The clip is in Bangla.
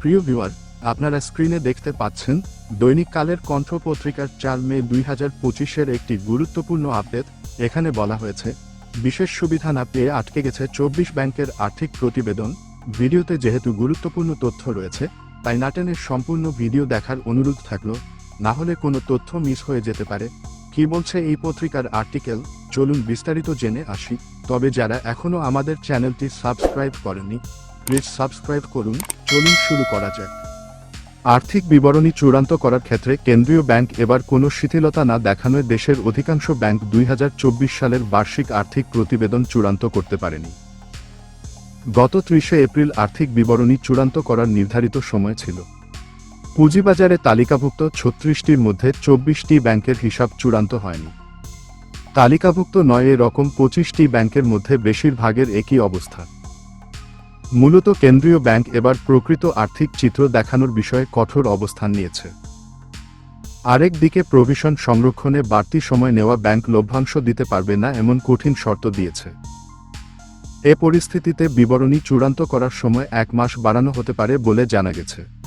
প্রিয় ভিউয়ার, আপনারা স্ক্রিনে দেখতে পাচ্ছেন, দৈনিক কালের কণ্ঠ পত্রিকার চার মে দুই হাজার পঁচিশের একটি গুরুত্বপূর্ণ আপডেট এখানে বলা হয়েছে, বিশেষ সুবিধা না পেয়ে আটকে গেছে চব্বিশ ব্যাংকের আর্থিক প্রতিবেদন। ভিডিওতে যেহেতু গুরুত্বপূর্ণ তথ্য রয়েছে, তাই নাটেনের সম্পূর্ণ ভিডিও দেখার অনুরোধ থাকল। না হলে কোনো তথ্য মিস হয়ে যেতে পারে। কি বলছে এই পত্রিকার আর্টিকেল চলুন বিস্তারিত জেনে আসি। তবে যারা এখনও আমাদের চ্যানেলটি সাবস্ক্রাইব করেননি প্লিজ সাবস্ক্রাইব করুন, চলুন শুরু করা যাক। আর্থিক বিবরণী চূড়ান্ত করার ক্ষেত্রে কেন্দ্রীয় ব্যাংক এবার কোনো শিথিলতা না দেখানোয় দেশের অধিকাংশ ব্যাংক দুই হাজার চব্বিশ সালের বার্ষিক আর্থিক প্রতিবেদন চূড়ান্ত করতে পারেনি। গত ত্রিশে এপ্রিল আর্থিক বিবরণী চূড়ান্ত করার নির্ধারিত সময় ছিল। পুঁজিবাজারে তালিকাভুক্ত ছত্রিশটির মধ্যে চব্বিশটি ব্যাংকের হিসাব চূড়ান্ত হয়নি। তালিকাভুক্ত নয় এরকম পঁচিশটি ব্যাংকের মধ্যে বেশিরভাগের একই অবস্থা। মূলত কেন্দ্রীয় ব্যাংক এবার প্রকৃত আর্থিক চিত্র দেখানোর বিষয়ে কঠোর অবস্থান নিয়েছে। আরেক দিকে প্রভিশন সংরক্ষণে বাড়তি সময় নেওয়া ব্যাংক লভ্যাংশ দিতে পারবে না এমন কঠিন শর্ত দিয়েছে। এ পরিস্থিতিতে বিবরণী চূড়ান্ত করার সময় এক মাস বাড়ানো হতে পারে বলে জানা গেছে।